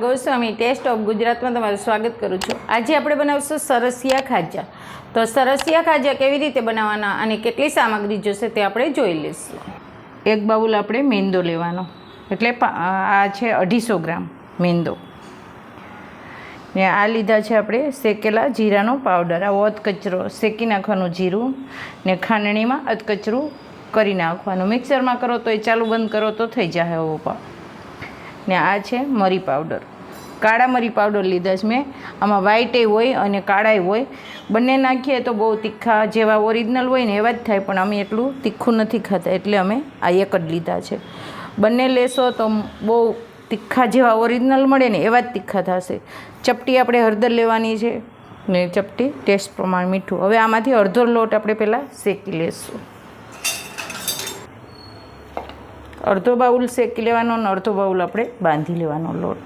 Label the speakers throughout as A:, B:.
A: Goswami test of ગુજરાતમાં તમારું સ્વાગત કરું છું. આજે આપણે બનાવશું સરસિયા ખાજા. તો સરસિયા ખાજા કેવી રીતે બનાવવાના અને કેટલી સામગ્રી જોશે તે આપણે જોઈ લઈશું. એક બાઉલ આપણે મેંદો લેવાનો. એટલે આ છે અઢીસો ગ્રામ મેંદો. ને આ લીધા છે આપણે શેકેલા જીરાનો પાવડર. આવો અધકચરો શેકી નાખવાનું જીરું ને ખાંડણીમાં અધકચરું કરી નાખવાનું. મિક્સરમાં કરો તો એ ચાલુ બંધ કરો તો થઈ જાય એવો પાવ ને આ છે મરી પાવડર. કાળા મરી પાવડર લીધા છે મેં. આમાં વ્હાઈટે હોય અને કાળાય હોય. બંને નાખીએ તો બહુ તીખા જેવા ઓરિજિનલ હોય ને એવા જ થાય, પણ અમે એટલું તીખું નથી ખાતા, એટલે અમે આ એક જ લીધા છે. બંને લેશો તો બહુ તીખા જેવા ઓરિજિનલ મળે ને એવા જ તીખા થશે. ચપટી આપણે હળદર લેવાની છે ને ચપટી, ટેસ્ટ પ્રમાણે મીઠું. હવે આમાંથી અડધો લોટ આપણે પહેલાં શેકી લેશું. અડધો બાઉલ શેકી લેવાનો અને અડધો બાઉલ આપણે બાંધી લેવાનો લોટ.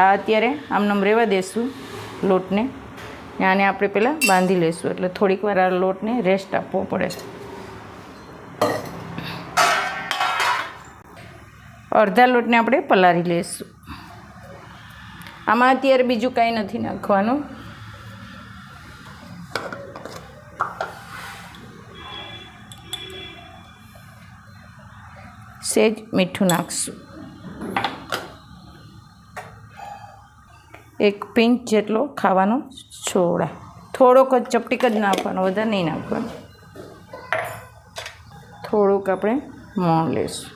A: આ અત્યારે આમનામ રહેવા દેશું લોટને. આને આપણે પહેલાં બાંધી લઈશું એટલે થોડીક વાર આ લોટને રેસ્ટ આપવો પડે. અડધા લોટને આપણે પલાળી લઈશું આમાં અત્યારે બીજું કાંઈ નથી નાખવાનું. સેજ મીઠું નાખશું. એક પિંચ જેટલો ખાવાનો સોડા થોડોક જ ચપટીક જ નાખવાનો, વધારે નહીં નાખવાનો. થોડુંક આપણે મોણ લઈશું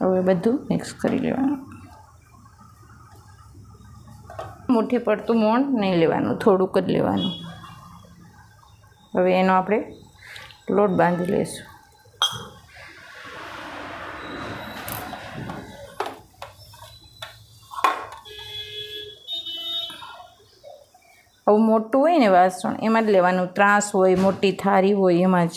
A: હવે બધું મિક્સ કરી લેવાનું. મુઠ્ઠી પડતું મોણ નહીં લેવાનું, થોડુંક જ લેવાનું. હવે એનો આપણે લોટ બાંધી લઈશું. આવું મોટું હોય ને વાસણ, એમાં જ લેવાનું. ત્રાસ હોય, મોટી થાળી હોય, એમાં જ.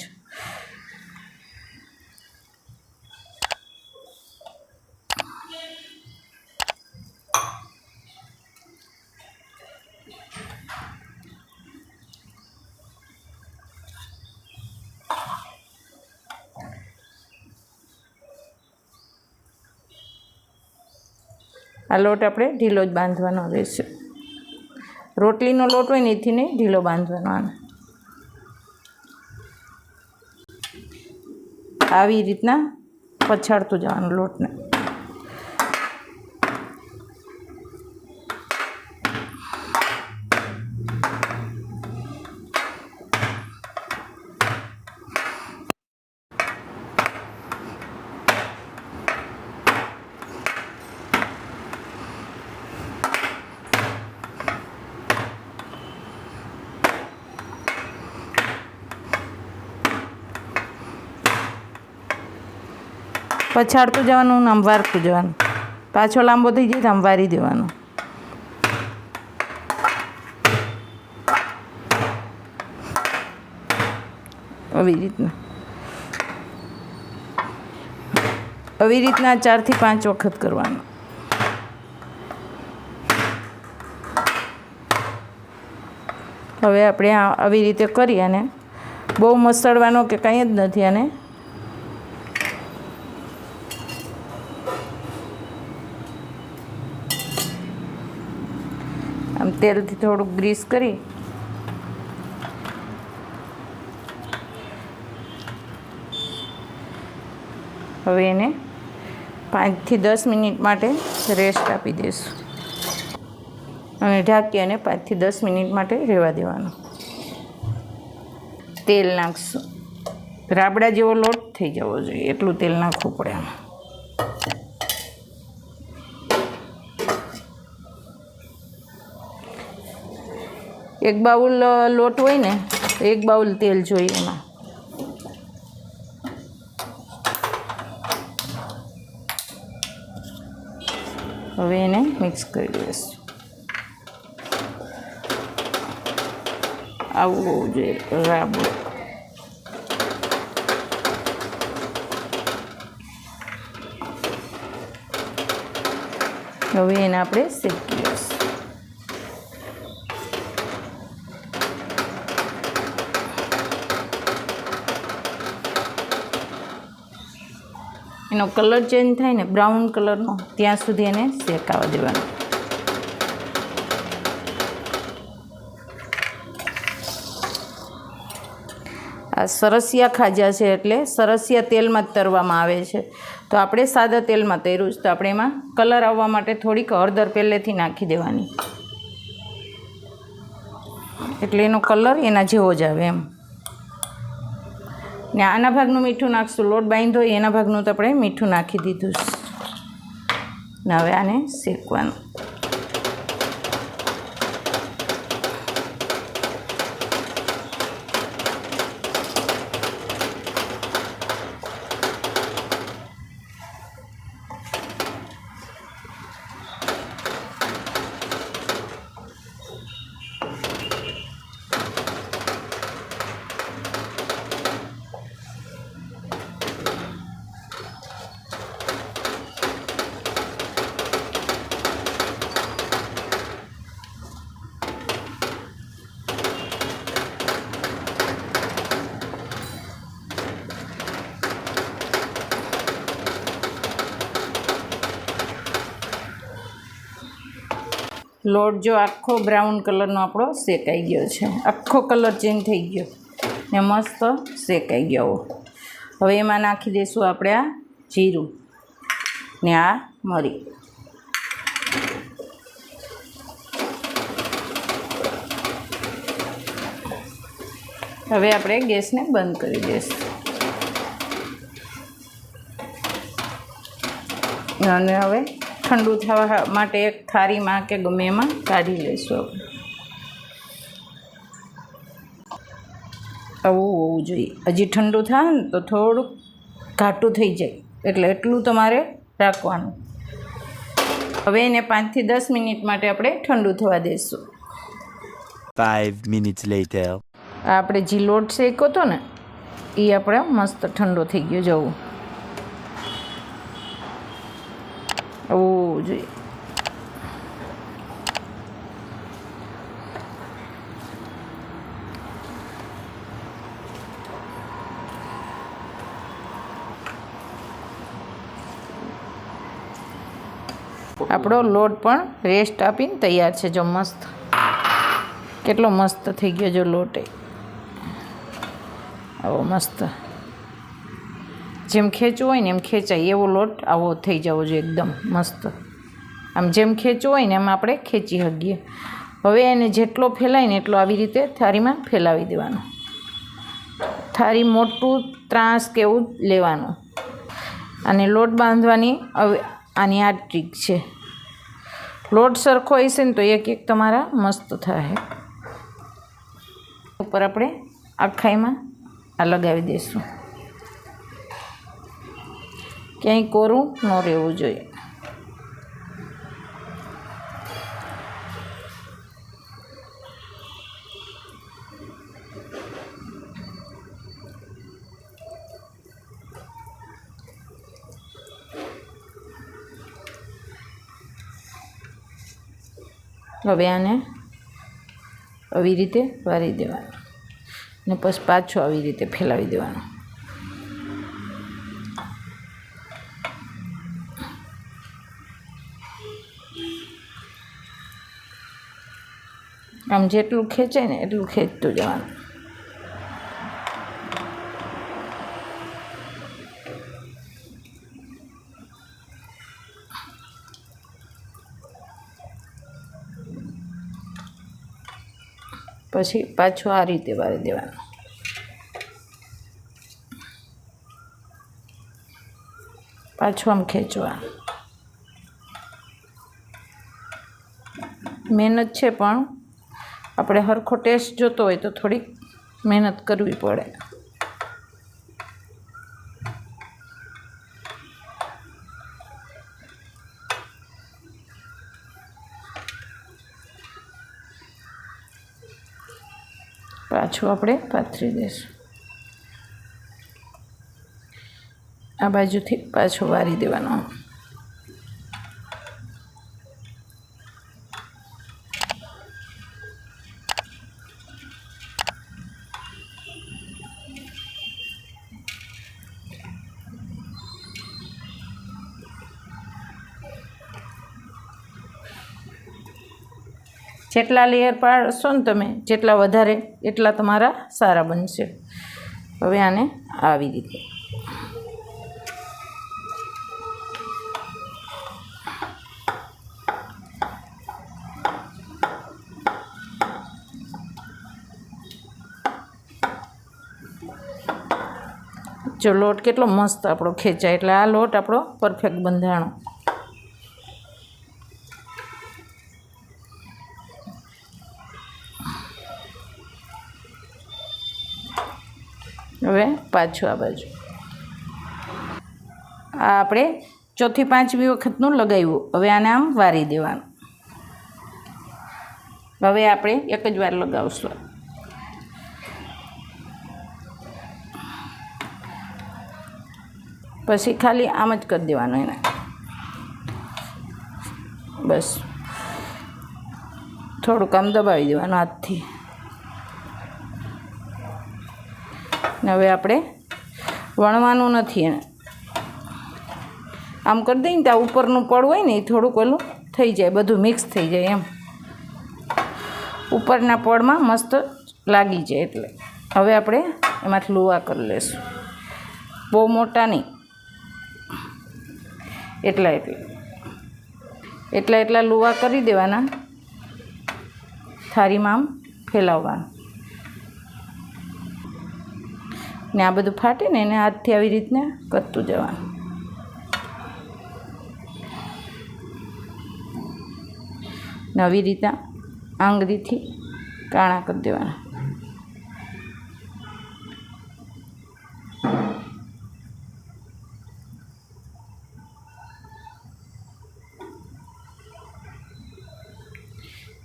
A: આ લોટ આપણે ઢીલો જ બાંધવાનો રહેશે રોટલીનો લોટ હોય ને એથી નહીં ઢીલો બાંધવાનો આને. આવી રીતના પછાડતું જવાનું લોટને. પછાડતું જવાનું આમ વારતું જવાનું. પાછો લાંબો થઈ જાય તો આમ વારી દેવાનો. આવી રીતના. આવી રીતના ચારથી પાંચ વખત કરવાનું. હવે આપણે આવી રીતે કરી અને બહુ મસળવાનો કે કંઈ જ નથી અને તેલથી થોડુંક ગ્રીસ કરી. હવે એને પાંચથી દસ મિનિટ માટે રેસ્ટ આપી દઈશું. અને ઢાંકી અને પાંચથી દસ મિનિટ માટે રહેવા દેવાનું. તેલ નાખશું. રાબડા જેવો લોટ થઈ જવો જોઈએ, એટલું તેલ નાખવું પડે આમાં. એક બાઉલ લોટ હોય ને, એક બાઉલ તેલ જોઈએ એમાં. હવે એને મિક્સ કરી દઈશું. આવું હોવું જોઈએ રાબડું. હવે એને આપણે શેકી લઈશું એનો કલર ચેન્જ થાય ને બ્રાઉન કલરનો, ત્યાં સુધી એને શેકાવા દેવાનો. આ સરસિયા ખાજા છે એટલે સરસિયા તેલમાં જ તરવામાં આવે છે. તો આપણે સાદા તેલમાં તર્યું છે, તો આપણે એમાં કલર આવવા માટે થોડીક હળદર પહેલેથી નાખી દેવાની. એટલે એનો કલર એના જેવો જ આવે એમ. ને આના ભાગનું મીઠું નાખશું. લોટ બાંધ્યો એના ભાગનું તો આપણે મીઠું નાખી દીધું ને હવે આને શેકવાનું. લોટ જો આખો બ્રાઉન કલરનો આપણો શેકાઈ ગયો છે. આખો કલર ચેન્જ થઈ ગયો. ને મસ્ત શેકાઈ ગયો હવે એમાં નાખી દઈશું આપણે આ જીરું ને આ મરી. હવે આપણે ગેસને બંધ કરી દઈશું. અને હવે ઠંડુ થવા માટે એક થાળીમાં કે ગમે એમાં કાઢી લઈશું આપણે. આવું હોવું જોઈએ. હજી ઠંડુ થાય ને તો થોડુંક ઘાટું થઈ જાય. એટલે એટલું તમારે રાખવાનું. હવે એને પાંચથી દસ મિનિટ માટે આપણે ઠંડુ થવા દઈશું
B: ફાઈવ મિનિટ લઈ
A: આ આપણે જે લોટ શેક્યો હતો ને એ આપણે મસ્ત ઠંડો થઈ ગયો જવું. આવું જોઈએ આપણો લોટ પણ રેસ્ટ આપીને તૈયાર છે, જો મસ્ત. કેટલો મસ્ત થઈ ગયો જો લોટ. આવો મસ્ત. જેમ ખેંચવું હોય ને એમ ખેંચાય. એવો લોટ આવો થઈ જવો જોઈએ એકદમ મસ્ત. આમ જેમ ખેંચવું હોય ને એમ આપણે ખેંચી શકીએ હવે એને જેટલો ફેલાય ને એટલો આવી રીતે થાળીમાં ફેલાવી દેવાનો. થાળી મોટું ત્રાસ કે એવું લેવાનું. અને લોટ બાંધવાની હવે આની આ ટ્રીક છે. લોટ સરખો હશે ને તો એક એક તમારા મસ્ત થાય ઉપર આપણે આખાઈમાં આ લગાવી દઈશું ક્યાંય કોરું ન રહેવું જોઈએ. હવે આને આવી રીતે વારી દેવાનું. ને પછી પાછું આવી રીતે ફેલાવી દેવાનું. આમ જેટલું ખેંચે ને એટલું ખેંચતું જવાનું. પછી પાછું આ રીતે વાળી દેવાનું. પાછું આમ ખેંચવાનું. મહેનત છે પણ આપણે હરખો ટેસ્ટ જોતો હોય તો થોડીક મહેનત કરવી પડે. પાછું આપણે પાથરી દઈશું. આ બાજુથી પાછું વારી દેવાનું. જેટલા લેયર પાડશો ને તમે, જેટલા વધારે, એટલા તમારા સારા બનશે. હવે આને આવી રીતે. જો લોટ કેટલો મસ્ત આપણો ખેંચાય, એટલે આ લોટ આપણો પરફેક્ટ બંધાણો હવે પાછું આ બાજુ. આ આપણે ચોથી પાંચમી વખતનું લગાવ્યું. હવે આને આમ વારી દેવાનું. હવે આપણે એક જ વાર લગાવશું. પછી ખાલી આમ જ કરી દેવાનું એને. બસ. થોડુંક આમ દબાવી દેવાનું હાથથી. હવે આપણે વણવાનું નથી એને. આમ કરી દઈએ ને ત્યાં ઉપરનું પડ હોય ને એ થોડુંક ઓલું થઈ જાય, બધું મિક્સ થઈ જાય એમ. ઉપરના પડમાં મસ્ત લાગી જાય એટલે. હવે આપણે એમાંથી લુવા કરી લઈશું બહુ મોટા નહીં. એટલા એટલા. એટલા એટલા લુવા કરી દેવાના. થાળીમાં આમ ફેલાવવાનું. ને આ બધું ફાટે ને એને હાથથી આવી રીતના કરતું જવાનું. નવી રીતે આંગળીથી કાણા કરી દેવાના.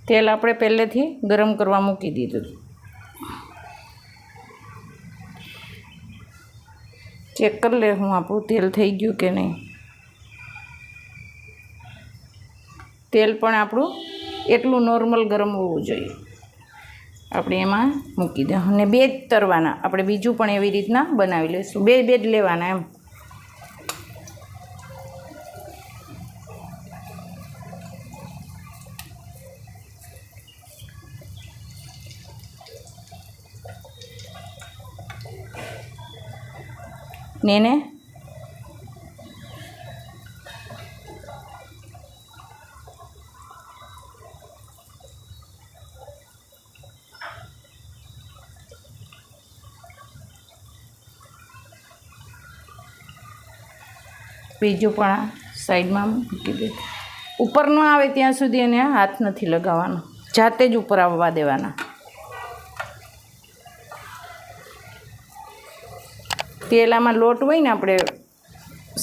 A: તેલ આપણે પહેલેથી ગરમ કરવા મૂકી દીધું. ચેક કરી લે હું આપણું તેલ થઈ ગયું કે નહીં. તેલ પણ આપણું એટલું નોર્મલ ગરમ હોવું જોઈએ. આપણે એમાં મૂકી દઉં અને બે જ તરવાના. આપણે બીજું પણ એવી રીતના બનાવી લઈશું. બે બે જ લેવાના એમ. ને બીજું પણ સાઈડમાં મૂકી દે. ઉપર ન આવે ત્યાં સુધી એને હાથ નથી લગાવવાનો. જાતે જ ઉપર આવવા દેવાના. તેલામાં લોટ હોય ને આપણે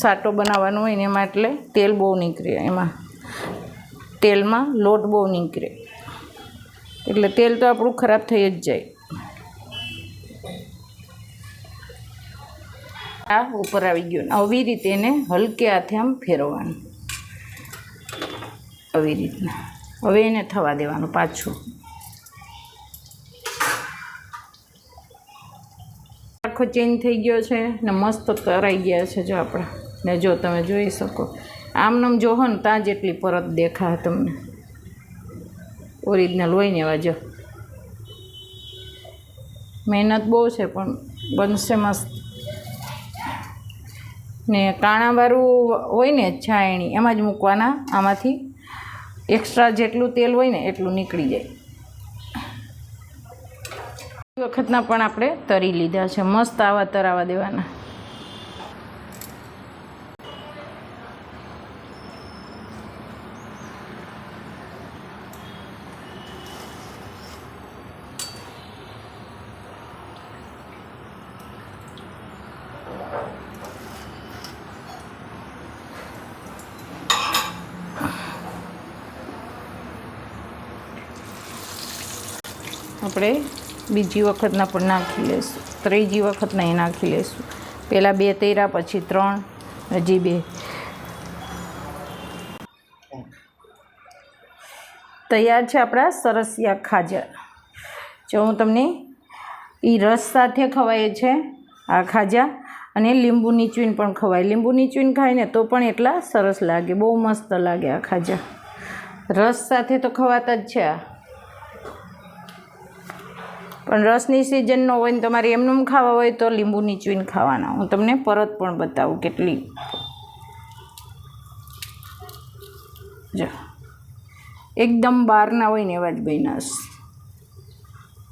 A: સાટો બનાવવાનો હોય ને એમાં એટલે તેલ બહુ નીકળે, એમાં તેલમાં લોટ બહુ નીકળે. એટલે તેલ તો આપણું ખરાબ થઈ જ જાય. આ ઉપર આવી ગયું આવી રીતે એને હલકે હાથે આમ ફેરવવાનું. આવી રીતના. હવે એને થવા દેવાનું પાછું. આખો ચેન્જ થઈ ગયો છે ને મસ્ત તરાઈ ગયા છે જો આપણા. ને જો તમે જોઈ શકો. આમનામ જોહો ને ત્યાં જેટલી પરત દેખા તમને. ઓરિજિનલ હોય ને એવા જો. મહેનત બહુ છે પણ બનશે મસ્ત. ને કાણાવાળું હોય ને છાયણી, એમાં જ મૂકવાના આમાંથી. એક્સ્ટ્રા જેટલું તેલ હોય ને એટલું નીકળી જાય. વખતના પણ આપણે તરી લીધા છે. મસ્ત આવા તરાવા દેવાના. આપણે બીજી વખતના પણ નાખી લઈશું ત્રીજી વખતના એ નાખી લઈશું પહેલાં બે તૈરા, પછી ત્રણ, હજી બે. તૈયાર છે આપણા સરસિયા ખાજા જો હું તમને એ રસ સાથે ખવાય છે, આ ખાજા, અને લીંબુ નીચવીને પણ ખવાય. લીંબુ નીચવીને ખાય ને તો પણ એટલા સરસ લાગે. બહુ મસ્ત લાગે આ ખાજા. રસ સાથે તો ખવાતા જ છે આ. પણ રસની સિઝન ન હોય ને તમારે એમનેમ ખાવા હોય તો લીંબુ નીચવીને ખાવાના. હું તમને પરત પણ બતાવું કેટલી. જો. એકદમ બહારના હોય ને એવા જ બન્યા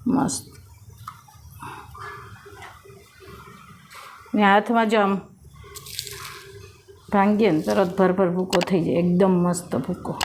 A: મસ્ત. ને હાથમાં જો આમ ભાંગીએ ને તરત ભરભર ભૂકો થઈ જાય. એકદમ મસ્ત ભૂકો.